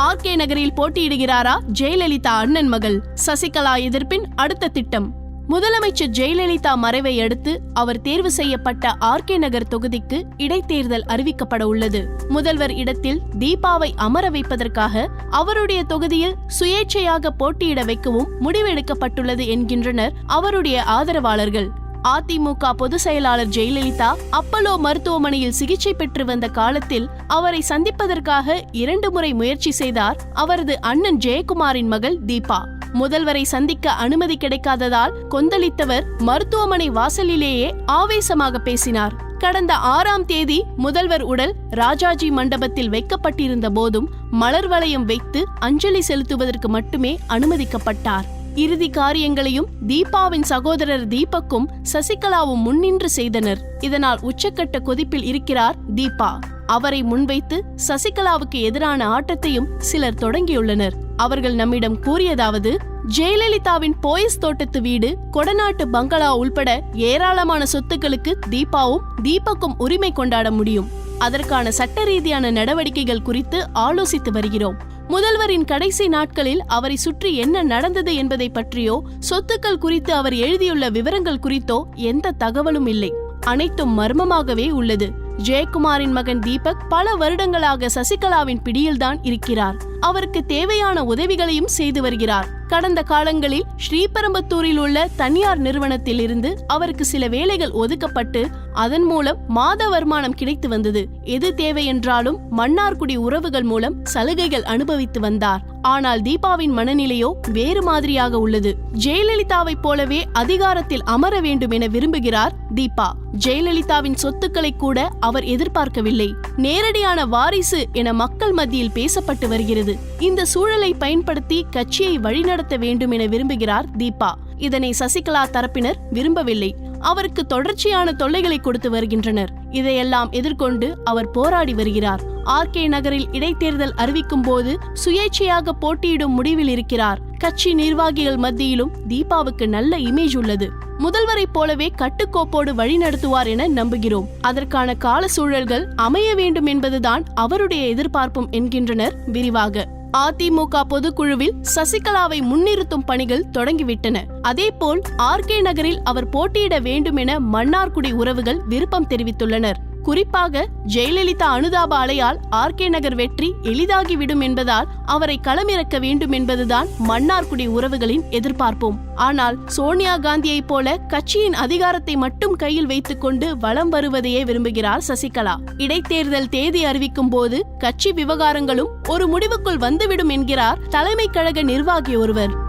RK நகரில் போட்டியிடுகிறாரா ஜெயலலிதா அண்ணன் மகள். சசிகலா எதிர்ப்பின் அடுத்த திட்டம். முதலமைச்சர் ஜெயலலிதா மறைவை அடுத்து அவர் தேர்வு செய்யப்பட்ட ஆர்கே நகர் தொகுதிக்கு இடைத்தேர்தல் அறிவிக்கப்பட உள்ளது. முதல்வர் இடத்தில் தீபாவை அமர வைப்பதற்காக அவருடைய தொகுதியில் சுயேட்சையாக போட்டியிட வைக்கவும் முடிவெடுக்கப்பட்டுள்ளது என்கின்றனர் அவருடைய ஆதரவாளர்கள். அதிமுக பொதுச் செயலாளர் ஜெயலலிதா அப்பலோ மருத்துவமனையில் சிகிச்சை பெற்று வந்த காலத்தில் அவரை சந்திப்பதற்காக இரண்டு முறை முயற்சி செய்தார் அவரது அண்ணன் ஜெயக்குமாரின் மகள் தீபா. முதல்வரை சந்திக்க அனுமதி கிடைக்காததால் கொந்தளித்தவர் மருத்துவமனை வாசலிலேயே ஆவேசமாக பேசினார். கடந்த ஆறாம் தேதி முதல்வர் உடல் ராஜாஜி மண்டபத்தில் வைக்கப்பட்டிருந்த போதும் மலர் வளையம் வைத்து அஞ்சலி செலுத்துவதற்கு மட்டுமே அனுமதிக்கப்பட்டார். இறுதி காரியங்களையும் தீபாவின் சகோதரர் தீபக்கும் சசிகலாவும் முன்னின்று செய்தனர். இதனால் உச்சக்கட்ட கொதிப்பில் இருக்கிறார் தீபா. அவரை முன்வைத்து சசிகலாவுக்கு எதிரான ஆட்டத்தையும் சிலர் தொடங்கியுள்ளனர். அவர்கள் நம்மிடம் கூறியதாவது ஜெயலலிதாவின் போயஸ் தோட்டத்து வீடு கொடநாட்டு பங்களா உள்பட ஏராளமான சொத்துக்களுக்கு தீபாவும் தீபக்கும் உரிமை கொண்டாட முடியும். அதற்கான சட்ட ரீதியான நடவடிக்கைகள் குறித்து ஆலோசித்து வருகிறோம். முதல்வரின் கடைசி நாட்களில் அவரை சுற்றி என்ன நடந்தது என்பதை பற்றியோ சொத்துக்கள் குறித்து அவர் எழுதியுள்ள விவரங்கள் குறித்தோ எந்த தகவலும் இல்லை. அனைத்தும் மர்மமாகவே உள்ளது. ஜெயக்குமாரின் மகன் தீபக் பல வருடங்களாக சசிகலாவின் பிடியில்தான் இருக்கிறார். அவருக்கு தேவையான உதவிகளையும் செய்து வருகிறார். கடந்த காலங்களில் ஸ்ரீபெரும்பத்தூரில் உள்ள தனியார் நிறுவனத்தில் இருந்து அவருக்கு சில வேலைகள் ஒதுக்கப்பட்டு அதன் மூலம் மாத வருமானம் கிடைத்து வந்தது. எது தேவை என்றாலும் மன்னார்குடி உறவுகள் மூலம் சலுகைகள் அனுபவித்து வந்தார். ஆனால் தீபாவின் மனநிலையோ வேறு மாதிரியாக உள்ளது. ஜெயலலிதாவைப் போலவே அதிகாரத்தில் அமர வேண்டும் என விரும்புகிறார் தீபா. ஜெயலலிதாவின் சொத்துக்களை கூட அவர் எதிர்பார்க்கவில்லை. நேரடியான வாரிசு என மக்கள் மத்தியில் பேசப்பட்டு வருகிறது. இந்த சூழலை பயன்படுத்தி கட்சியை வழிநடத்த வேண்டும் என விரும்புகிறார் தீபா. இதனை சசிகலா தரப்பினர் விரும்பவில்லை. அவருக்கு தொடர்ச்சியான தொல்லைகளை கொடுத்து வருகின்றனர். இதையெல்லாம் எதிர்கொண்டு அவர் போராடி வருகிறார். ஆர்கே நகரில் இடைத்தேர்தல் அறிவிக்கும் போது சுயேட்சையாக போட்டியிடும் முடிவில் இருக்கிறார். கட்சி நிர்வாகிகள் மத்தியிலும் தீபாவுக்கு நல்ல இமேஜ் உள்ளது. முதல்வரை போலவே கட்டுக்கோப்போடு வழிநடத்துவார் என நம்புகிறோம். அதற்கான கால சூழல்கள் அமைய வேண்டும் என்பதுதான் அவருடைய எதிர்பார்ப்பும் என்கின்றனர் விரிவாக. அதிமுக பொதுக்குழுவில் சசிகலாவை முன்னிறுத்தும் பணிகள் தொடங்கிவிட்டன. அதேபோல் ஆர்கே நகரில் அவர் போட்டியிட வேண்டும் என மன்னார்குடி உறவுகள் விருப்பம் தெரிவித்துள்ளனர். குறிப்பாக ஜெயலலிதா அனுதாப அலையால் ஆர்கே நகர் வெற்றி எளிதாகிவிடும் என்பதால் அவரை களமிறக்க வேண்டும் என்பதுதான் மன்னார்குடி உறவுகளின் எதிர்பார்ப்பும். ஆனால் சோனியா காந்தியைப் போல கட்சியின் அதிகாரத்தை மட்டும் கையில் வைத்துக்கொண்டு வலம் வருவதையே விரும்புகிறார் சசிகலா. இடைத்தேர்தல் தேதி அறிவிக்கும் போது கட்சி விவகாரங்களும் ஒரு முடிவுக்குள் வந்துவிடும் என்கிறார் தலைமை கழக நிர்வாகி ஒருவர்.